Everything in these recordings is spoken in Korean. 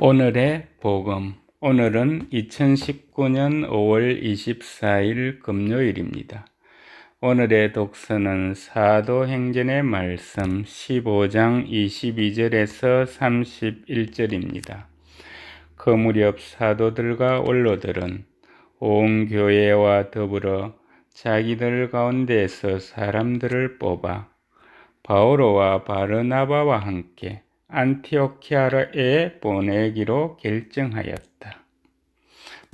오늘의 복음. 오늘은 2019년 5월 24일 금요일입니다. 오늘의 독서는 사도행전의 말씀 15장 22절에서 31절입니다. 그 무렵 사도들과 원로들은 온 교회와 더불어 자기들 가운데에서 사람들을 뽑아 바오로와 바르나바와 함께 안티오키아에 보내기로 결정하였다.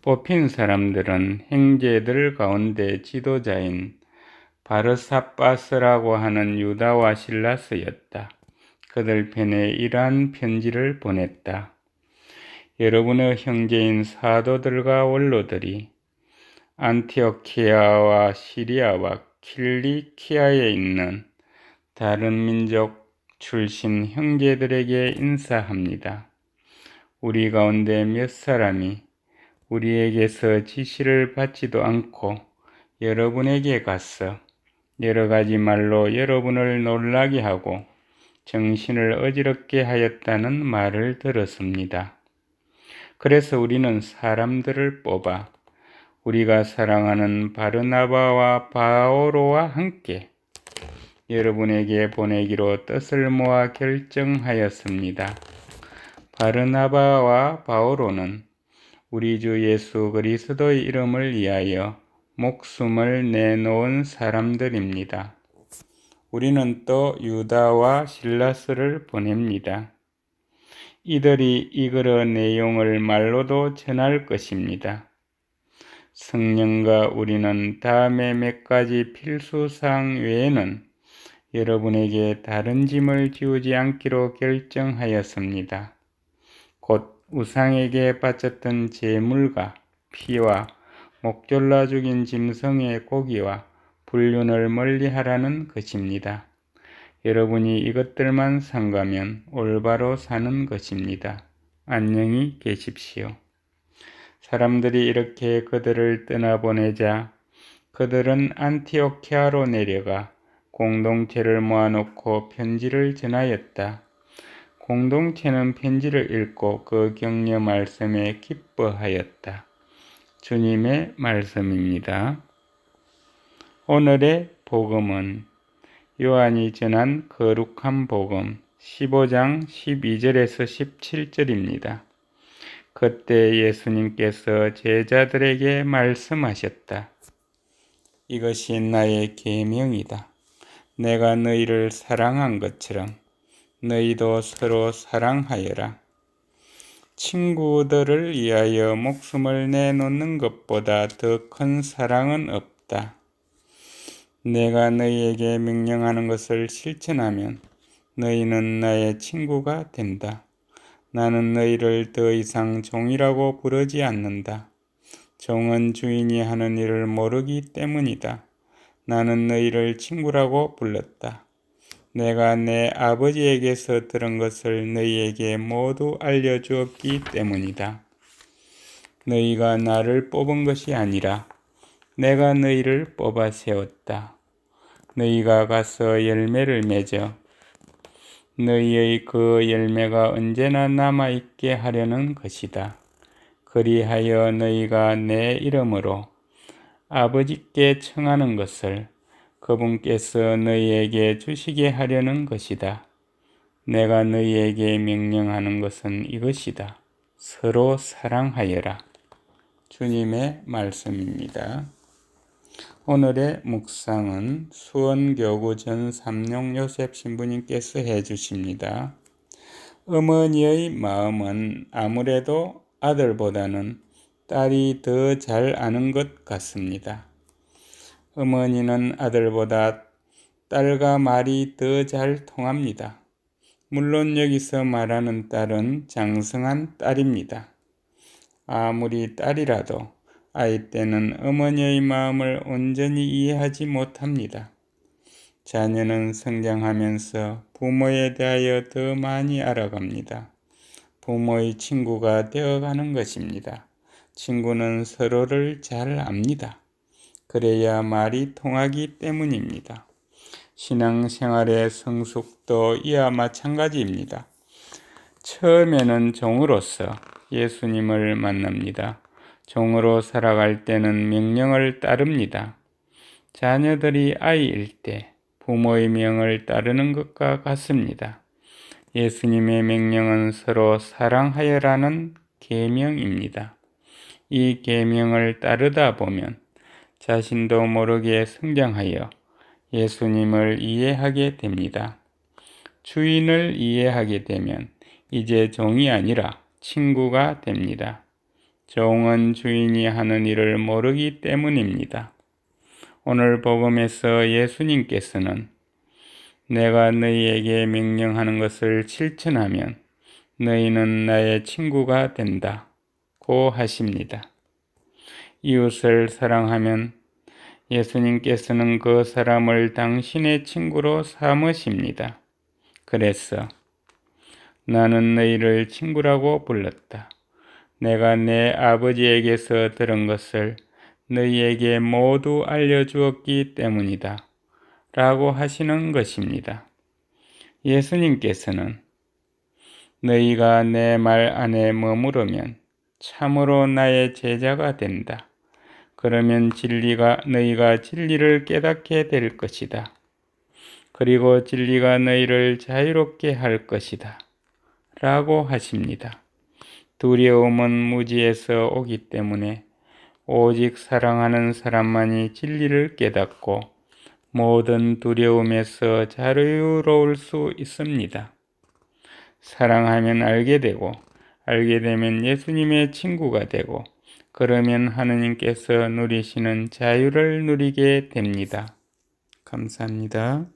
뽑힌 사람들은 형제들 가운데 지도자인 바르사바스라고 하는 유다와 실라스였다. 그들 편에 이러한 편지를 보냈다. 여러분의 형제인 사도들과 원로들이 안티오키아와 시리아와 킬리키아에 있는 다른 민족 출신 형제들에게 인사합니다. 우리 가운데 몇 사람이 우리에게서 지시를 받지도 않고 여러분에게 가서 여러 가지 말로 여러분을 놀라게 하고 정신을 어지럽게 하였다는 말을 들었습니다. 그래서 우리는 사람들을 뽑아 우리가 사랑하는 바르나바와 바오로와 함께 여러분에게 보내기로 뜻을 모아 결정하였습니다. 바르나바와 바오로는 우리 주 예수 그리스도의 이름을 위하여 목숨을 내놓은 사람들입니다. 우리는 또 유다와 실라스를 보냅니다. 이들이 이 글의 내용을 말로도 전할 것입니다. 성령과 우리는 다음에 몇 가지 필수사항 외에는 여러분에게 다른 짐을 지우지 않기로 결정하였습니다. 곧 우상에게 바쳤던 재물과 피와 목졸라 죽인 짐승의 고기와 불륜을 멀리하라는 것입니다. 여러분이 이것들만 삼가면 올바로 사는 것입니다. 안녕히 계십시오. 사람들이 이렇게 그들을 떠나보내자 그들은 안티오키아로 내려가 공동체를 모아놓고 편지를 전하였다. 공동체는 편지를 읽고 그 격려 말씀에 기뻐하였다. 주님의 말씀입니다. 오늘의 복음은 요한이 전한 거룩한 복음 15장 12절에서 17절입니다. 그때 예수님께서 제자들에게 말씀하셨다. 이것이 나의 계명이다. 내가 너희를 사랑한 것처럼 너희도 서로 사랑하여라. 친구들을 위하여 목숨을 내놓는 것보다 더 큰 사랑은 없다. 내가 너희에게 명령하는 것을 실천하면 너희는 나의 친구가 된다. 나는 너희를 더 이상 종이라고 부르지 않는다. 종은 주인이 하는 일을 모르기 때문이다. 나는 너희를 친구라고 불렀다. 내가 내 아버지에게서 들은 것을 너희에게 모두 알려주었기 때문이다. 너희가 나를 뽑은 것이 아니라 내가 너희를 뽑아 세웠다. 너희가 가서 열매를 맺어 너희의 그 열매가 언제나 남아있게 하려는 것이다. 그리하여 너희가 내 이름으로 아버지께 청하는 것을 그분께서 너희에게 주시게 하려는 것이다. 내가 너희에게 명령하는 것은 이것이다. 서로 사랑하여라. 주님의 말씀입니다. 오늘의 묵상은 수원교구 전 삼룡 요셉 신부님께서 해주십니다. 어머니의 마음은 아무래도 아들보다는 딸이 더 잘 아는 것 같습니다. 어머니는 아들보다 딸과 말이 더 잘 통합니다. 물론 여기서 말하는 딸은 장성한 딸입니다. 아무리 딸이라도 아이 때는 어머니의 마음을 온전히 이해하지 못합니다. 자녀는 성장하면서 부모에 대하여 더 많이 알아갑니다. 부모의 친구가 되어가는 것입니다. 친구는 서로를 잘 압니다. 그래야 말이 통하기 때문입니다. 신앙생활의 성숙도 이와 마찬가지입니다. 처음에는 종으로서 예수님을 만납니다. 종으로 살아갈 때는 명령을 따릅니다. 자녀들이 아이일 때 부모의 명을 따르는 것과 같습니다. 예수님의 명령은 서로 사랑하여라는 계명입니다. 이 계명을 따르다 보면 자신도 모르게 성장하여 예수님을 이해하게 됩니다. 주인을 이해하게 되면 이제 종이 아니라 친구가 됩니다. 종은 주인이 하는 일을 모르기 때문입니다. 오늘 복음에서 예수님께서는 내가 너희에게 명령하는 것을 실천하면 너희는 나의 친구가 된다. 고 하십니다. 이웃을 사랑하면 예수님께서는 그 사람을 당신의 친구로 삼으십니다. 그래서 나는 너희를 친구라고 불렀다. 내가 내 아버지에게서 들은 것을 너희에게 모두 알려주었기 때문이다. 라고 하시는 것입니다. 예수님께서는 너희가 내 말 안에 머무르면 참으로 나의 제자가 된다. 그러면 진리가 너희가 진리를 깨닫게 될 것이다. 그리고 진리가 너희를 자유롭게 할 것이다. 라고 하십니다. 두려움은 무지에서 오기 때문에 오직 사랑하는 사람만이 진리를 깨닫고 모든 두려움에서 자유로울 수 있습니다. 사랑하면 알게 되고 알게 되면 예수님의 친구가 되고 그러면 하느님께서 누리시는 자유를 누리게 됩니다. 감사합니다.